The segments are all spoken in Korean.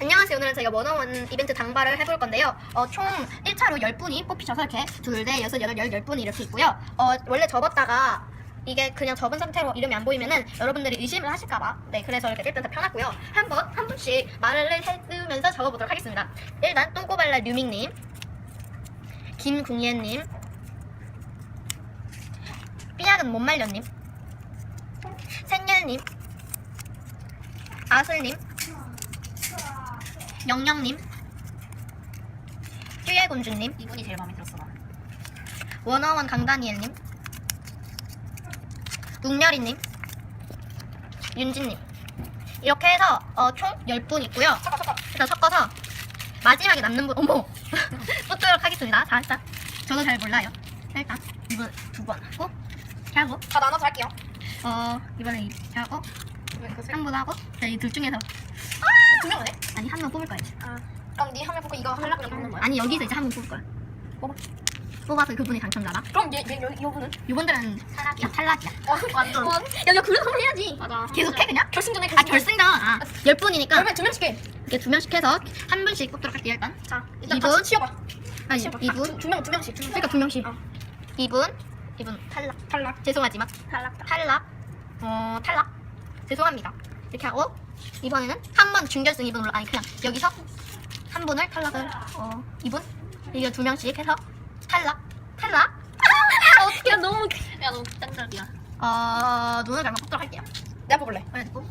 안녕하세요. 오늘은 저희가 원어원 이벤트 당발을 해볼 건데요. 어, 총 1차로 10분이 뽑히셔서 이렇게 둘, 넷, 여섯, 여덟, 열, 10분이 이렇게 있고요. 어, 원래 접었다가 이게 그냥 접은 상태로 이름이 안 보이면은 여러분들이 의심을 하실까봐 네 그래서 이렇게 일단 다 펴놨고요 한 번 한 분씩 말을 해주면서 적어보도록 하겠습니다 일단 똥꼬발랄 류밍님 김궁예님 삐약은 못말려님 생열님 아슬님 영영님? 쭈예공주님? 이분이 제일 마음에 들었어 나는. 원어원 강다니엘님? 웅렬이님? 윤진님? 이렇게 해서 어, 총 10분 있고요. 일단 섞어서 마지막에 남는 분 어머! 뽑도록 하겠습니다. 자 일단. 저도 잘 몰라요. 자, 일단. 이번 두번 하고 이렇게 하고 다 나눠서 할게요. 어 이번에 이렇게 하고 한 분 하고 이 둘 중에서 두 명이네. 아니 한 명 뽑을 거야지 아. 그럼 네 하면 보고 이거 하려고 하는 거야? 아니 여기서 이제 한 명 뽑을 거야 뽑아. 뽑아서 그분이 당첨자다 그럼 얘, 얘, 여기 이분은? 이분들은 탈락이야. 다 탈락이야 와, 완전. 야, 야, 그래도 한번 해야지. 맞아. 계속 해, 그냥? 결승전에 아, 결승전. 아, 열 분이니까 그러면 두 명씩 해. 이렇게 두 명씩 해서 한 분씩 뽑도록 할게요, 일단. 자, 일단 이분? 다 치워봐. 아니, 치워봐. 이분. 두, 두 명, 두 명씩. 두 명. 그러니까 두 명씩. 어. 이분, 이분 탈락. 탈락. 죄송하지만 탈락. 탈락. 어, 탈락. 죄송합니다. 이렇게 하고 이번에는 한 번 준결승 이분으로 아니 그냥 여기서 한 분을 탈락을 어 이분 이게 두 명씩 해서 탈락 탈락 어떻게 너무. 야, 너 짱짱이야. 어 눈을 잘못 뽑도록 할게요. 내가 뽑을래. 뽑.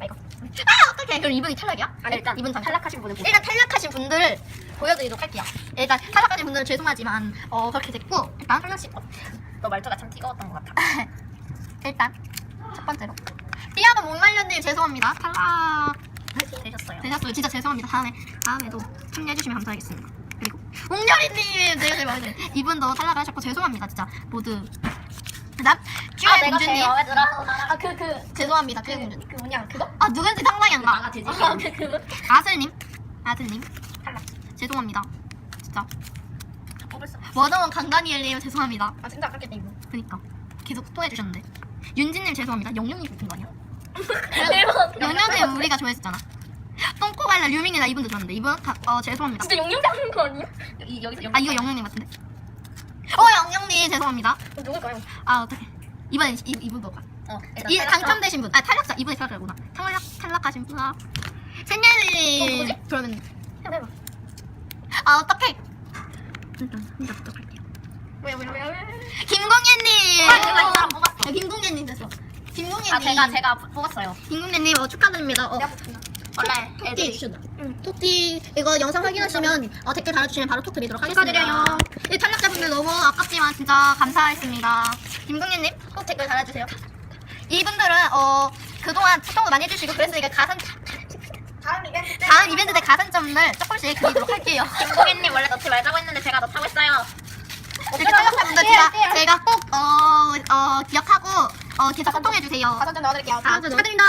아 이거. 아 어떡해 그럼 이분이 탈락이야? 아니, 일단 이분 전 탈락하신 분은 뽑 일단 탈락하신 분들 보여드리도록 할게요. 일단 탈락하신 분들은 죄송하지만 어 그렇게 됐고 일단 한 명씩. 어, 너 말투가 참 뜨거웠던 것 같아. 일단 첫 번째로 삐아도 목말년님 죄송합니다. 탈락 되셨어요. 되셨어요. 진짜 죄송합니다. 다음에 다음에도 참여해주시면 감사하겠습니다. 그리고 내가 제일 마음에 들어요. 이분도 탈락하셨고 죄송합니다. 진짜 모두 그다음 아, 내가 제일 쭈의 공주님 마음에 들어. 아, 그, 그. 죄송합니다. 쭈의 공주님 그 뭐냐, 그거? 아 누군지 상상이 안 가. 아, 되지. 아, 그, 그거. 아슬님 아슬님 탈락. 죄송합니다. 진짜 뽑을 수. 원어원 강다니엘님 죄송합니다. 아, 진짜 아깝겠다, 이분. 그니까 계속 소통해 주셨는데 윤진님 죄송합니다. 영영이 뽑힌 거 아니야? 대박. 영영은 우리가 좋아했었잖아. 똥꼬발랄 류밍이나 이분도 좋았는데 이분 다, 어 죄송합니다. 진짜 용용 잡는 거 아니야? 이, 여기서 용아 이거 영영님 같은데? 어 영영님 죄송합니다. 누굴까요? 아 어떡해. 이번엔 이, 이분도 가. 어, 이 당첨되신 분, 아 탈락자 이분이 탈락자구나. 탈락 탈락하신 분. 아 샌넬님. 어? 그러면 해봐. 아 어떡해. 일단 혼자 부탁할게요. 왜, 왜, 왜, 왜? 김공예님. 아, 제가 이 사람 뽑았어. 야, 됐어. 김공예님. 아, 제가, 제가 뽑았어요. 김공예님 어, 축하드립니다. 어, 원래 토끼 애들이 주셨나? 토끼 이거 영상 확인하시면 어, 댓글 달아주시면 바로 톡 드리도록 하겠습니다. 축하드려요. 이 탈락자분들 너무 아깝지만 진짜 감사했습니다. 김국민님 꼭 댓글 달아주세요. 이분들은 어 그동안 소통도 많이 해주시고 그랬으니까 가산 다음 이벤트 때 다음 이벤트 때 가산점을 조금씩 드리도록 할게요. 김고객님 원래 넣지 말자고 했는데 제가 넣자고 했어요. 이렇게 탈락자분들 제가 제가 꼭 어 어 기억하고 어 계속 소통해 주세요. 가산점 넣어드릴게요. 아, 축하드립니다.